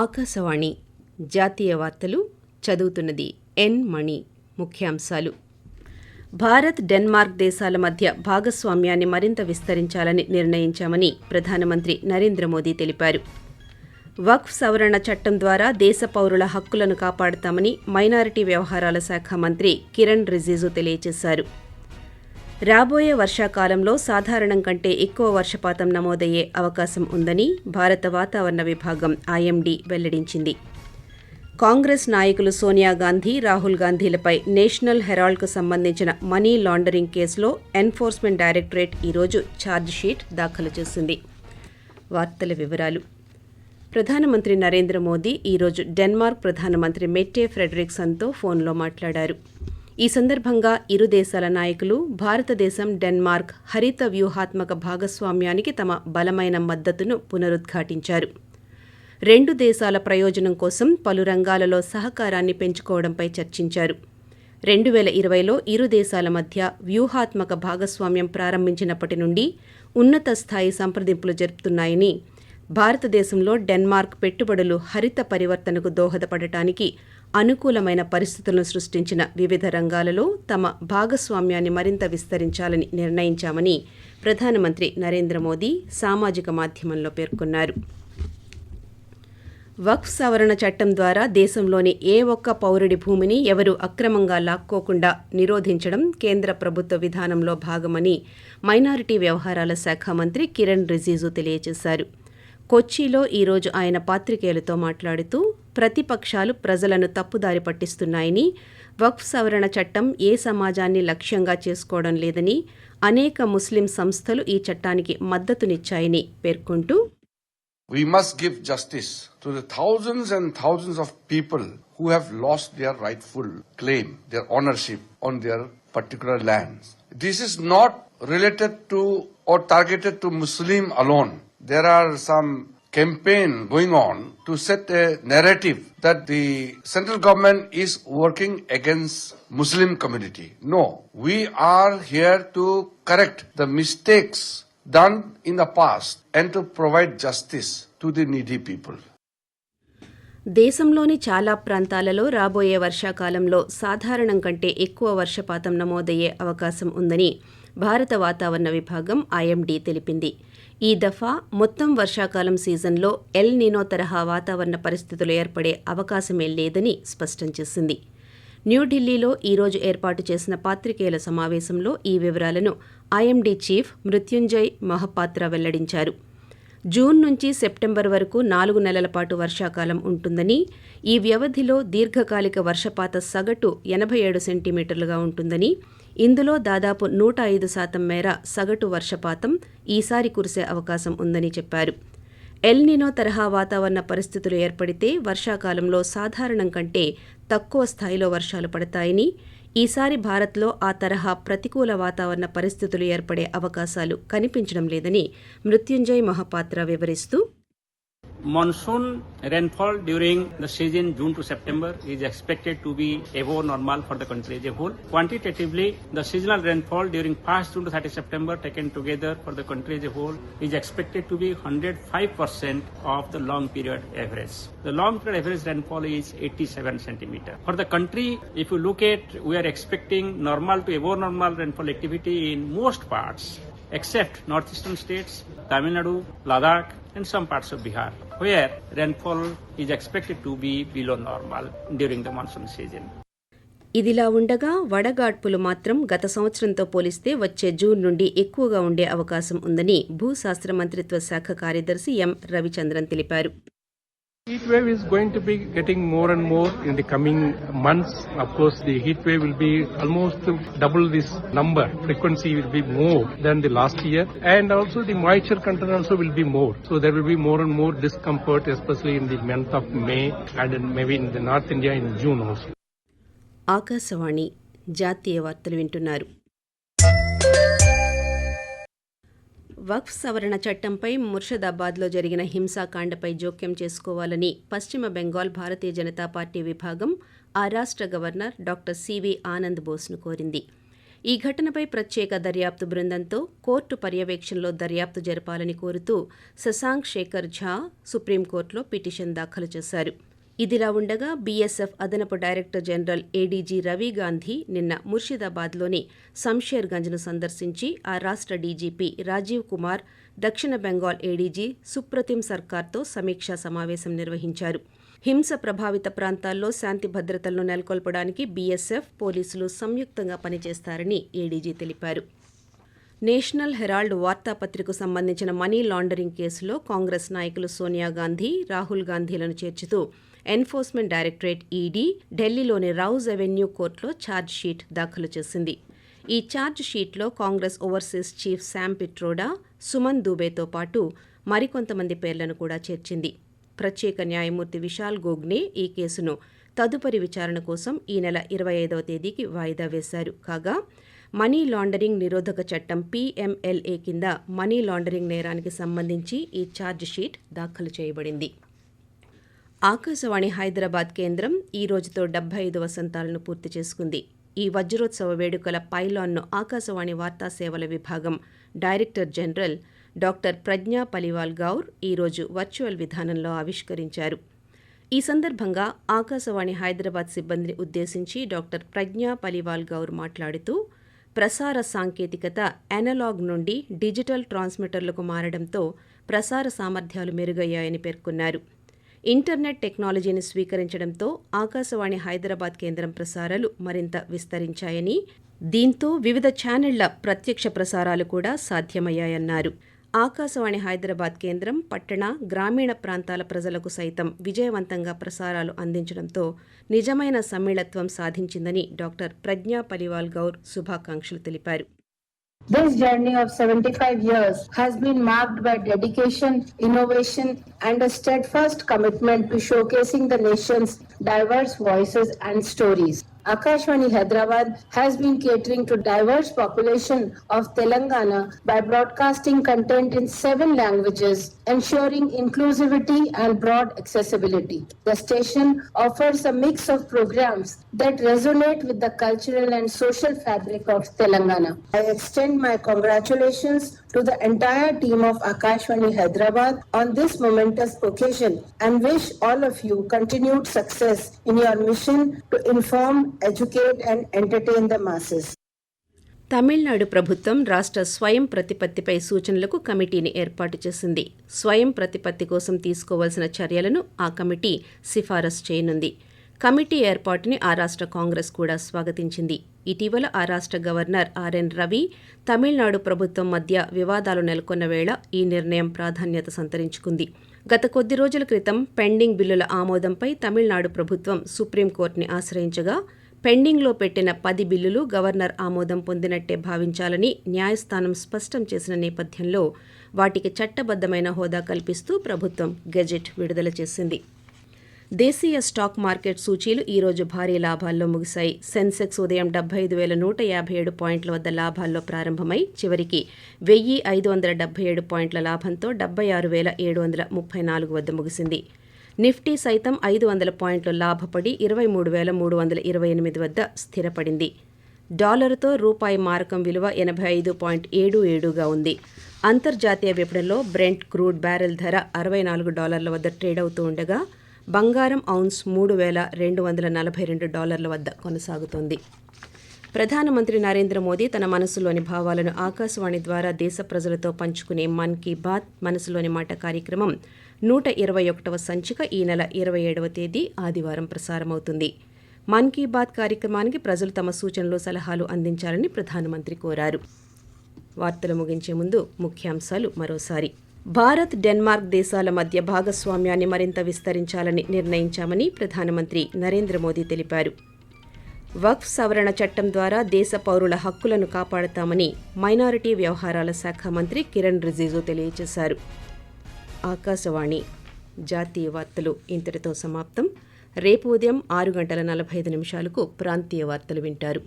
ఆకాశవాణి జాతీయ వార్తలు చదువుతున్నది ఎన్ మణి ముఖ్యాంశాలు. భారత్ డెన్మార్క్ దేశాల మధ్య భాగస్వామ్యాన్ని మరింత విస్తరించాలని నిర్ణయించామని ప్రధానమంత్రి నరేంద్ర మోదీ తెలిపారు. వక్ఫ్ సవరణ చట్టం ద్వారా దేశ పౌరుల హక్కులను కాపాడతామని మైనారిటీ వ్యవహారాల శాఖ మంత్రి కిరణ్ రిజిజు తెలియజేశారు. రాబోయే వర్షాకాలంలో సాధారణం కంటే ఎక్కువ వర్షపాతం నమోదయ్యే అవకాశం ఉందని భారత వాతావరణ విభాగం ఐఎండీ వెల్లడించింది. కాంగ్రెస్ నాయకులు సోనియా గాంధీ రాహుల్ గాంధీలపై నేషనల్ హెరాల్డ్కు సంబంధించిన మనీ లాండరింగ్ కేసులో ఎన్ఫోర్స్మెంట్ డైరెక్టరేట్ ఈరోజు ఛార్జ్షీట్ దాఖలు చేసింది. వార్తల వివరాలు. ప్రధానమంత్రి నరేంద్ర మోదీ ఈరోజు డెన్మార్క్ ప్రధానమంత్రి మెట్టే ఫ్రెడరిక్సన్తో ఫోన్లో మాట్లాడారు. ఈ సందర్భంగా ఇరు దేశాల నాయకులు భారతదేశం డెన్మార్క్ హరిత వ్యూహాత్మక భాగస్వామ్యానికి తమ బలమైన మద్దతును పునరుద్ఘాటించారు. రెండు దేశాల ప్రయోజనం కోసం పలు రంగాలలో సహకారాన్ని పెంచుకోవడంపై చర్చించారు. రెండు వేల ఇరవైలో ఇరు దేశాల మధ్య వ్యూహాత్మక భాగస్వామ్యం ప్రారంభించినప్పటి నుండి ఉన్నత స్థాయి సంప్రదింపులు జరుపుతున్నాయని భారతదేశంలో డెన్మార్క్ పెట్టుబడులు హరిత పరివర్తనకు దోహదపడటానికి అనుకూలమైన పరిస్థితులను సృష్టించిన వివిధ రంగాలలో తమ భాగస్వామ్యాన్ని మరింత విస్తరించాలని నిర్ణయించామని ప్రధానమంత్రి నరేంద్ర మోదీ సామాజిక మాధ్యమంలో పేర్కొన్నారు. వక్ఫ్ సవరణ చట్టం ద్వారా దేశంలోని ఏ ఒక్క పౌరుడి భూమిని ఎవరూ అక్రమంగా లాక్కోకుండా నిరోధించడం కేంద్ర ప్రభుత్వ విధానంలో భాగమని మైనారిటీ వ్యవహారాల శాఖ మంత్రి కిరణ్ రిజిజు తెలియజేశారు. కొచ్చిలో ఈరోజు ఆయన పాత్రికేయులతో మాట్లాడుతూ ప్రతిపక్షాలు ప్రజలను తప్పుదారి పట్టిస్తున్నాయని వక్ఫ్ సవరణ చట్టం ఏ సమాజాన్ని లక్ష్యంగా చేసుకోవడం లేదని అనేక ముస్లిం సంస్థలు ఈ చట్టానికి మద్దతునిచ్చాయని పేర్కొంటూ We must give justice to the thousands and thousands of people who have lost their rightful claim, their ownership on their particular lands. This is not related to or targeted to Muslim alone. There are some campaign going on to set a narrative that the central government is working against Muslim community. No, we are here to correct the mistakes done in the past and to provide justice to the needy people. దేశంలోని చాలా ప్రాంతాలలో రాబోయే వర్షాకాలంలో సాధారణం కంటే ఎక్కువ వర్షపాతం నమోదయ్యే అవకాశం ఉందని భారత వాతావరణ విభాగం ఐఎండీ తెలిపింది ఈ దఫా మొత్తం వర్షాకాలం సీజన్లో ఎల్ నినో తరహా వాతావరణ పరిస్థితులు ఏర్పడే అవకాశమే లేదని స్పష్టం చేసింది. న్యూఢిల్లీలో ఈరోజు ఏర్పాటు చేసిన పాత్రికేయుల సమావేశంలో ఈ వివరాలను ఐఎండీ చీఫ్ మృత్యుంజయ్ మహపాత్ర వెల్లడించారు. జూన్ నుంచి సెప్టెంబర్ వరకు నాలుగు నెలల పాటు వర్షాకాలం ఉంటుందని ఈ వ్యవధిలో దీర్ఘకాలిక వర్షపాత సగటు ఎనభై ఏడు సెంటీమీటర్లుగా ఉంటుందని ఇందులో దాదాపు నూట ఐదు శాతం మేర సగటు వర్షపాతం ఈసారి కురిసే అవకాశం ఉందని చెప్పారు. ఎల్నినో తరహా వాతావరణ పరిస్థితులు ఏర్పడితే వర్షాకాలంలో సాధారణం కంటే తక్కువ స్థాయిలో వర్షాలు పడతాయని ఈసారి భారత్లో ఆ తరహా ప్రతికూల వాతావరణ పరిస్థితులు ఏర్పడే అవకాశాలు కనిపించడం లేదని మృత్యుంజయ్ మహాపాత్ర వివరిస్తూ Monsoon rainfall during the season June to September is expected to be above normal for the country as a whole. Quantitatively, the seasonal rainfall during past June to 30 September taken together for the country as a whole is expected to be 105% of the long period average. The long period average rainfall is 87 centimeter. For the country, if you look at, we are expecting normal to above normal rainfall activity in most parts except northeastern states, Tamil Nadu, Ladakh, and some parts of Bihar, where rainfall is expected to be below normal during the monsoon season. ఇదిలా ఉండగా వడగాడ్పులు మాత్రం గత సంవత్సరంతో పోలిస్తే వచ్చే June నుండి ఎక్కువగా ఉండే అవకాశం ఉందని భూశాస్త్ర మంత్రిత్వ శాఖ కార్యదర్శి ఎం రవిచంద్రన్ తెలిపారు Heat wave is going to be getting more and more in the coming months. Of course, the heat wave will be almost double this number. Frequency will be more than the last year. And also the moisture content also will be more. So there will be more and more discomfort, especially in the month of May and maybe in the North India in June also. Akashvani జాతీయ వార్తలు వింటున్నారు వక్ఫ్ సవరణ చట్టంపై ముర్షదాబాద్లో జరిగిన హింసాకాండపై జోక్యం చేసుకోవాలని పశ్చిమ Bengal Bharatiya Janata party విభాగం ఆ రాష్ట్ర governor doctor C V Anand బోస్ను కోరింది. ఈ ఘటనపై ప్రత్యేక దర్యాప్తు బృందంతో కోర్టు పర్యవేక్షణలో దర్యాప్తు జరపాలని కోరుతూ శశాంక్ శేఖర్ ఝా సుప్రీంకోర్టులో పిటిషన్ దాఖలు చేశారు. ఇదిలా ఉండగా బీఎస్ఎఫ్ అదనపు director general ADG Ravi Gandhi నిన్న ముర్షిదాబాద్లోని శంషేర్గంజ్ను సందర్శించి ఆ రాష్ట్ర డీజీపీ రాజీవ్ కుమార్ దక్షిణ బెంగాల్ ఏడీజీ సుప్రతిం సర్కార్తో సమీక్షా సమావేశం నిర్వహించారు. హింస ప్రభావిత ప్రాంతాల్లో శాంతి భద్రతలను నెలకొల్పడానికి బీఎస్ఎఫ్ పోలీసులు సంయుక్తంగా పనిచేస్తారని ఏడీజీ తెలిపారు. నేషనల్ హెరాల్డ్ వార్తాపత్రికకు సంబంధించిన మనీ లాండరింగ్ కేసులో కాంగ్రెస్ నాయకులు సోనియా గాంధీ రాహుల్ గాంధీలను చేర్చుతూ ఎన్ఫోర్స్మెంట్ డైరెక్టరేట్ ఈడీ ఢిల్లీలోని రౌజ్ అవెన్యూ కోర్టులో ఛార్జ్ షీట్ దాఖలు చేసింది. ఈ ఛార్జ్ షీట్లో కాంగ్రెస్ ఓవర్సీస్ చీఫ్ శామ్ పిట్రోడా సుమన్ దూబేతో పాటు మరికొంతమంది పేర్లను కూడా చేర్చింది. ప్రత్యేక న్యాయమూర్తి విశాల్ గోగ్నే ఈ కేసును తదుపరి విచారణ కోసం ఈ నెల ఇరవై ఐదవ తేదీకి వాయిదా వేశారు. కాగా మనీ లాండరింగ్ నిరోధక చట్టం పీఎంఎల్ఏ కింద మనీ లాండరింగ్ నేరానికి సంబంధించి ఈ ఛార్జ్ షీట్ దాఖలు చేయబడింది. ఆకాశవాణి హైదరాబాద్ కేంద్రం ఈ రోజుతో డెబ్బై ఐదు వసంతాలను పూర్తి చేసుకుంది. ఈ వజ్రోత్సవ వేడుకల పైలాన్ను ఆకాశవాణి వార్తా సేవల విభాగం director general doctor Pragya Paliwal Gaur ఈరోజు వర్చువల్ విధానంలో ఆవిష్కరించారు. ఈ సందర్భంగా ఆకాశవాణి హైదరాబాద్ సిబ్బందిని ఉద్దేశించి డాక్టర్ ప్రజ్ఞా పలివాల్ గౌర్ మాట్లాడుతూ ప్రసార సాంకేతికత అనలాగ్ నుండి డిజిటల్ ట్రాన్స్మిటర్లకు మారడంతో ప్రసార సామర్థ్యాలు మెరుగయ్యాయని పేర్కొన్నారు. ఇంటర్నెట్ టెక్నాలజీని స్వీకరించడంతో ఆకాశవాణి హైదరాబాద్ కేంద్రం ప్రసారాలు మరింత విస్తరించాయని దీంతో వివిధ ఛానళ్ళ ప్రత్యక్ష ప్రసారాలు కూడా సాధ్యమయ్యాయన్నారు. ఆకాశవాణి హైదరాబాద్ కేంద్రం పట్టణ గ్రామీణ ప్రాంతాల ప్రజలకు సైతం విజయవంతంగా ప్రసారాలు అందించడంతో నిజమైన సమ్మిళత్వం సాధించిందని డాక్టర్ ప్రజ్ఞా పలివాల్ గౌర్ శుభాకాంక్షలు తెలిపారు. This journey of 75 years has been marked by dedication, innovation, and a steadfast commitment to showcasing the nation's diverse voices and stories. Akashvani Hyderabad has been catering to diverse population of Telangana by broadcasting content in seven languages, ensuring inclusivity and broad accessibility. The station offers a mix of programs that resonate with the cultural and social fabric of Telangana. I extend my congratulations to the entire team of Akashvani Hyderabad on this momentous occasion and wish all of you continued success in your mission to inform, educate, and entertain the masses. Tamil Nadu ప్రభుత్వం రాష్ట్ర స్వయం ప్రతిపత్తిపై సూచనలకు కమిటీని ఏర్పాటు చేసింది స్వయం ప్రతిపత్తి కోసం తీసుకోవాల్సిన చర్యలను ఆ కమిటీ సిఫారసు చేయనుంది కమిటీ ఏర్పాటుని ఆ రాష్ట్ర కాంగ్రెస్ కూడా స్వాగతించింది. ఇటీవల ఆ రాష్ట్ర గవర్నర్ ఆర్ఎన్ రవి తమిళనాడు ప్రభుత్వం మధ్య వివాదాలు నెలకొన్న వేళ ఈ నిర్ణయం ప్రాధాన్యత సంతరించుకుంది. గత కొద్ది రోజుల క్రితం పెండింగ్ బిల్లుల ఆమోదంపై తమిళనాడు ప్రభుత్వం సుప్రీంకోర్టుని ఆశ్రయించగా పెండింగ్లో పెట్టిన పది బిల్లులు గవర్నర్ ఆమోదం పొందినట్టే భావించాలని న్యాయస్థానం స్పష్టం చేసిన నేపథ్యంలో వాటికి చట్టబద్దమైన హోదా కల్పిస్తూ ప్రభుత్వం గెజెట్ విడుదల చేసింది. దేశీయ స్టాక్ మార్కెట్ సూచీలు ఈ రోజు భారీ లాభాల్లో ముగిశాయి. సెన్సెక్స్ ఉదయం డెబ్బై ఐదు వేల నూట యాభై ఏడు పాయింట్ల వద్ద లాభాల్లో ప్రారంభమై చివరికి వెయ్యి ఐదు వందల డెబ్బై ఏడు పాయింట్ల లాభంతో డెబ్బై ఆరు వేల ఏడు వందల ముప్పై నాలుగు వద్ద ముగిసింది. నిఫ్టీ సైతం ఐదు వందల పాయింట్లు లాభపడి ఇరవై మూడు వేల మూడు వందల ఇరవై ఎనిమిది వద్ద స్థిరపడింది. డాలరుతో రూపాయి మారకం విలువ ఎనభై ఐదు పాయింట్ ఏడు ఏడుగా ఉంది. అంతర్జాతీయ విపణిలో బ్రెంట్ క్రూడ్ బ్యారెల్ ధర అరవై నాలుగు డాలర్ల వద్ద ట్రేడ్ అవుతూ ఉండగా బంగారం ఔన్స్ మూడు వేల రెండు వందల నలభై రెండు డాలర్ల వద్ద కొనసాగుతోంది. ప్రధానమంత్రి నరేంద్ర మోదీ తన మనసులోని భావాలను ఆకాశవాణి ద్వారా దేశ ప్రజలతో పంచుకునే మన్ కీ బాత్ మనసులోని మాట కార్యక్రమం నూట ఇరవై ఒకటవ సంచిక ఈ నెల ఇరవై ఏడవ తేదీ ఆదివారం ప్రసారమవుతుంది. మన్ కీ బాత్ కార్యక్రమానికి ప్రజలు తమ సూచనలు సలహాలు అందించాలని ప్రధానమంత్రి కోరారు. వార్తలు ముగించే ముందు ముఖ్యాంశాలు మరోసారి. భారత్ డెన్మార్క్ దేశాల మధ్య భాగస్వామ్యాన్ని మరింత విస్తరించాలని నిర్ణయించామని ప్రధానమంత్రి నరేంద్ర మోదీ తెలిపారు. వక్ఫ్ సవరణ చట్టం ద్వారా దేశ పౌరుల హక్కులను కాపాడతామని మైనారిటీ వ్యవహారాల శాఖ మంత్రి కిరణ్ రిజిజు తెలియజేశారు. ఆకాశవాణి జాతీయ వార్తలు ఇంతటితో సమాప్తం. రేపు ఉదయం ఆరు గంటల నలభై ఐదు నిమిషాలకు ప్రాంతీయ వార్తలు వింటారు.